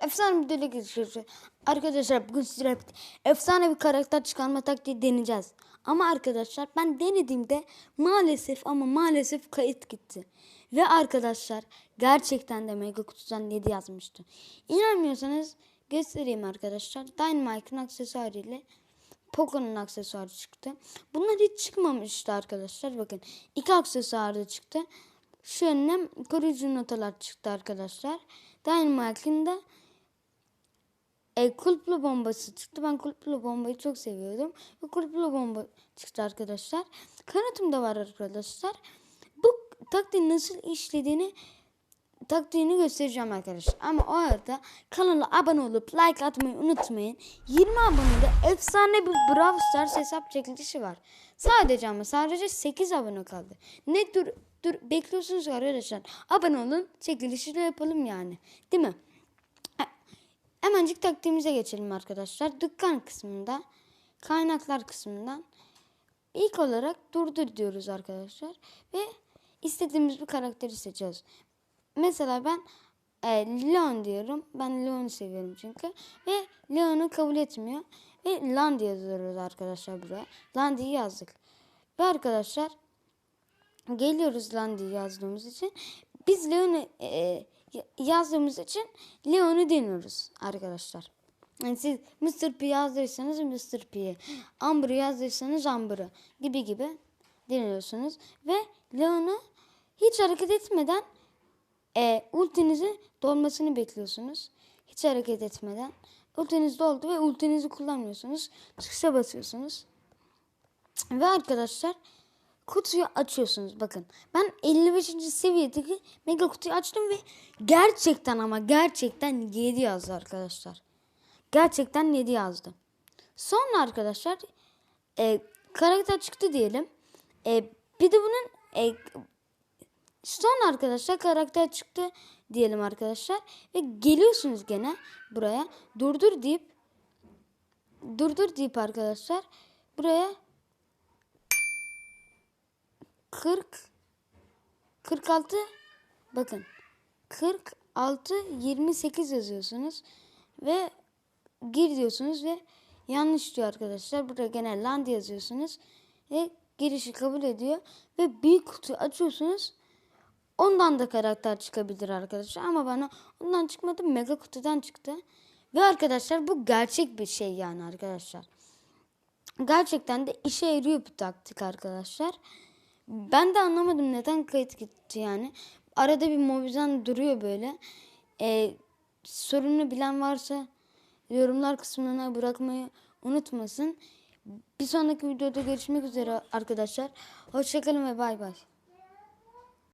Efsane bir deli geçiyoruz. Arkadaşlar bugün sizlere efsane bir karakter çıkarma taktiği deneyeceğiz. Ama arkadaşlar ben denediğimde maalesef ama maalesef kayıt gitti. Ve arkadaşlar gerçekten de mega kutudan 7 yazmıştı. İnanmıyorsanız göstereyim arkadaşlar. Dynamite'ın aksesuarı ile Poco'nun aksesuarı çıktı. Bunlar hiç çıkmamıştı arkadaşlar. Bakın iki aksesuar da çıktı. Şu önüne koruyucu notalar çıktı arkadaşlar. Dynamite'ın da e, kulplu bombası çıktı. Ben kulplu bombayı çok seviyordum. Ve kulplu bomba çıktı arkadaşlar. Kanatım da var arkadaşlar. Bu taktiğin nasıl işlediğini taktiğini göstereceğim arkadaşlar. Ama o arada kanala abone olup like atmayı unutmayın. 20 abonede efsane bir Brawl Stars hesap çekilişi var. Sadece ama sadece 8 abone kaldı. Ne dur dur bekliyorsunuz arkadaşlar. Abone olun çekilişi de yapalım yani. Değil mi? Hemencik taktiğimize geçelim arkadaşlar. Dükkan kısmında, kaynaklar kısmından ilk olarak durdur diyoruz arkadaşlar. Ve istediğimiz bir karakteri seçiyoruz. Mesela ben e, Leon diyorum. Ben Leon'u seviyorum çünkü. Ve Leon'u kabul etmiyor. Ve Land yazıyoruz arkadaşlar buraya. Land'i yazdık. Ve arkadaşlar geliyoruz Land'i yazdığımız için. Biz Leon'u e, yazdığımız için Leon'u deniyoruz arkadaşlar. Yani siz Mr. P yazdıysanız Mr. P'yi, Amber'ı yazdıysanız Amber'ı gibi gibi deniyorsunuz. Ve Leon'u hiç hareket etmeden e, ultinizi dolmasını bekliyorsunuz. Hiç hareket etmeden. Ultiniz doldu ve ultinizi kullanmıyorsunuz. Çıkışa basıyorsunuz. Ve arkadaşlar kutuyu açıyorsunuz. Bakın ben 55. seviyedeki mega kutuyu açtım ve gerçekten ama gerçekten 7 yazdı arkadaşlar. Gerçekten 7 yazdı. Sonra arkadaşlar e, karakter çıktı diyelim. E, bir de bunun e, Son arkadaşlar karakter çıktı diyelim arkadaşlar. Ve geliyorsunuz gene buraya. Durdur deyip durdur deyip arkadaşlar buraya 40 46 bakın 46 28 yazıyorsunuz ve gir diyorsunuz ve yanlış diyor arkadaşlar. Burada gene land yazıyorsunuz ve girişi kabul ediyor ve büyük kutuyu açıyorsunuz. Ondan da karakter çıkabilir arkadaşlar ama bana ondan çıkmadı mega kutudan çıktı. Ve arkadaşlar bu gerçek bir şey yani arkadaşlar. Gerçekten de işe yarıyor bu taktik arkadaşlar. Ben de anlamadım neden kayıt gitti yani. Arada bir movizan duruyor böyle. Ee, sorunu bilen varsa yorumlar kısmına bırakmayı unutmasın. Bir sonraki videoda görüşmek üzere arkadaşlar. Hoşçakalın ve bay bay.